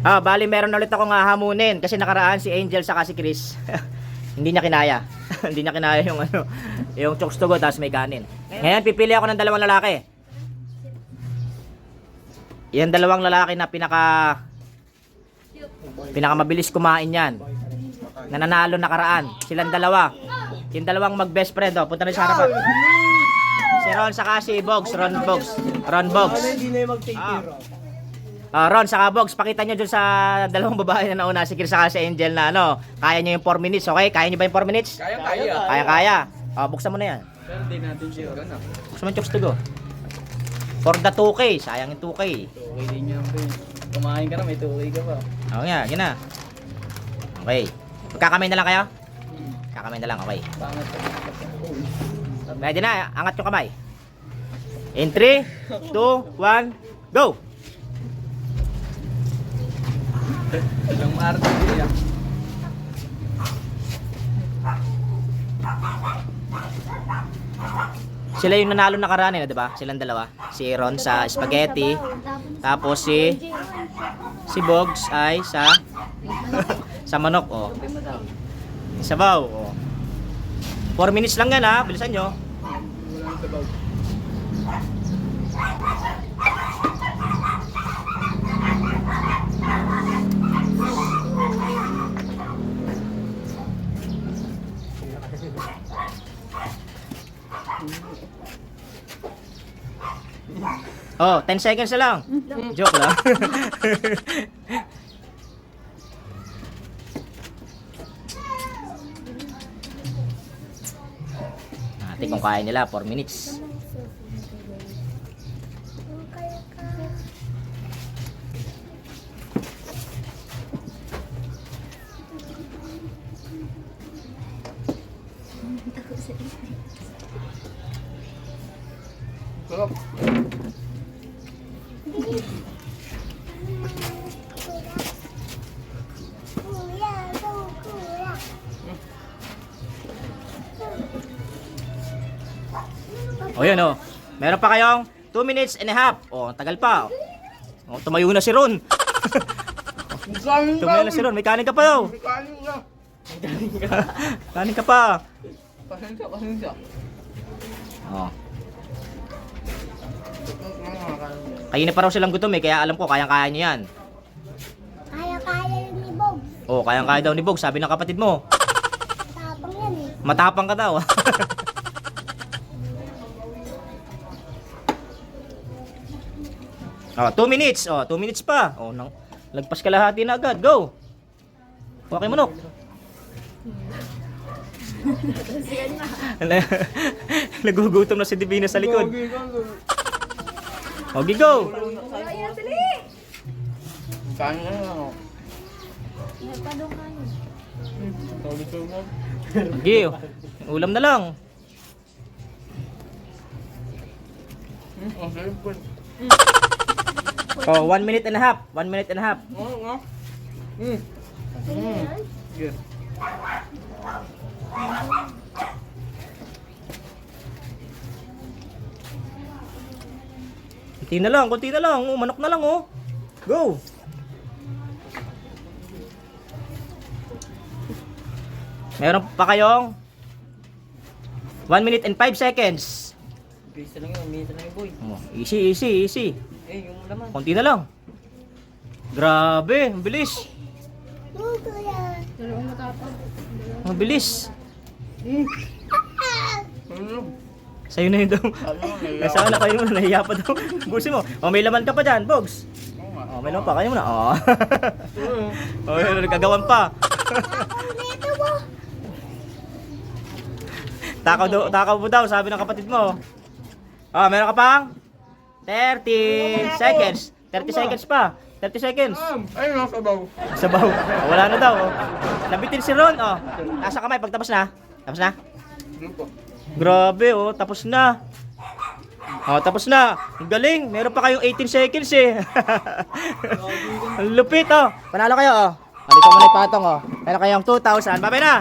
Ah, bali meron ulit akong hahamunin kasi nakaraan si Angel saka si Chris. Hindi niya kinaya. Hindi niya kinaya yung ano, yung chokes to go tapos may kanin. Ngayon pipili ako ng dalawang lalaki. Yan dalawang lalaki na pinaka pinaka mabilis kumain yan. Nananalo nakaraan. Silang dalawa. Yung dalawang mag best friend oh, punta na sa harapan. Si Ron saka si Bogs, Ron Bogs. Ron Bogs. Ah. Ah, Ron, saka Bogs, pakita nyo dun sa dalawang babae na nauna, si Chris saka si Angel na ano, kaya nyo yung 4 minutes, okay? Kaya nyo ba yung 4 minutes? Kaya, kaya. Kaya, kaya. Ah, buksan mo na yan. Pero di natin na. Buksan mo yung chokes to go. For the 2K, sayang yung 2K. Okay din yan, pre. Kumain ka na, may tuloy ka pa. Oo nga, yun na. Okay. Magkakamay na lang kayo? Kakamay na lang, okay. Pangat ka. Ready na, angat yung kamay. In 3, 2, 1, go! Ilang arte din yan. Sila yung nanalo nakaraan eh, di ba? Silang dalawa. Si Ron sa spaghetti. Tapos si si Bogs ay sa sa manok oh. Sabaw oh. 4 minutes lang yan ha, bilisan nyo. Walang sabaw. Oh, 10 seconds na lang. Joke lang. Natin kung kaya nila 4 minutes. Sarap. O yun oh. Meron pa kayong 2 minutes and a half. Oh, ang tagal pa. Oh, tumayo na si Ron. Kanin tumayo na si Ron. May kanin ka pa daw. Kanin ka. Kanin ka pa. Pasensya, pasensya. Oh. Kayo na pa raw silang gutom eh, kaya alam ko, kayang-kaya nyo yan. Kaya-kaya yun ni Bob. Oh, kayang-kaya daw ni Bog, sabi ng kapatid mo. Tapang yan eh. Matapang ka daw. oh, 2 minutes. Oh, 2 minutes pa. Oh, nang lagpas kalahati na agad. Go. Kayo manok. Nagugutom na si Divina sa likod. Okay, go. Kanin ka na. Ito mo. Okay, ulam na lang. Hmm. Oh, 1 minute and a half. 1 minute and a half. Oo nga. Hmm. Kunti na lang, kunti na lang. Oh, manok na lang, oh. Go. Meron pa kayong 1 minute and 5 seconds. Bisa lang yun, minute lang yun, boy. Oh, easy, easy, easy. Eh, yung laman. Kunti na lang. Grabe, ang bilis. Ang bilis. Ano? Sa'yo na yun daw. Ano? Nasaan na kayo mo, nahiya pa daw. Busi mo. Oh, may laman ka pa dyan, Bogs. Oo nga. Oh, may laman pa. Kaya mo na. Oh. oh, yun, nagkagawan pa. Takaw, daw, takaw mo daw, sabi ng kapatid mo. Ah, meron ka pang 30 seconds. 30 seconds pa. 30 seconds. Ayun ang sabaw. Sabaw. Oh, wala na daw. Nabitin si Ron. Oh. Nasa kamay pag tapos na. Tapos na. Ano po? Grabe oh, tapos na. Oh, tapos na. Ang galing. Meron pa kayong 18 seconds eh. Ang lupit oh. Panalo kayo oh. Dito mo na ipatong oh. Meron kayong 2,000. Babay na.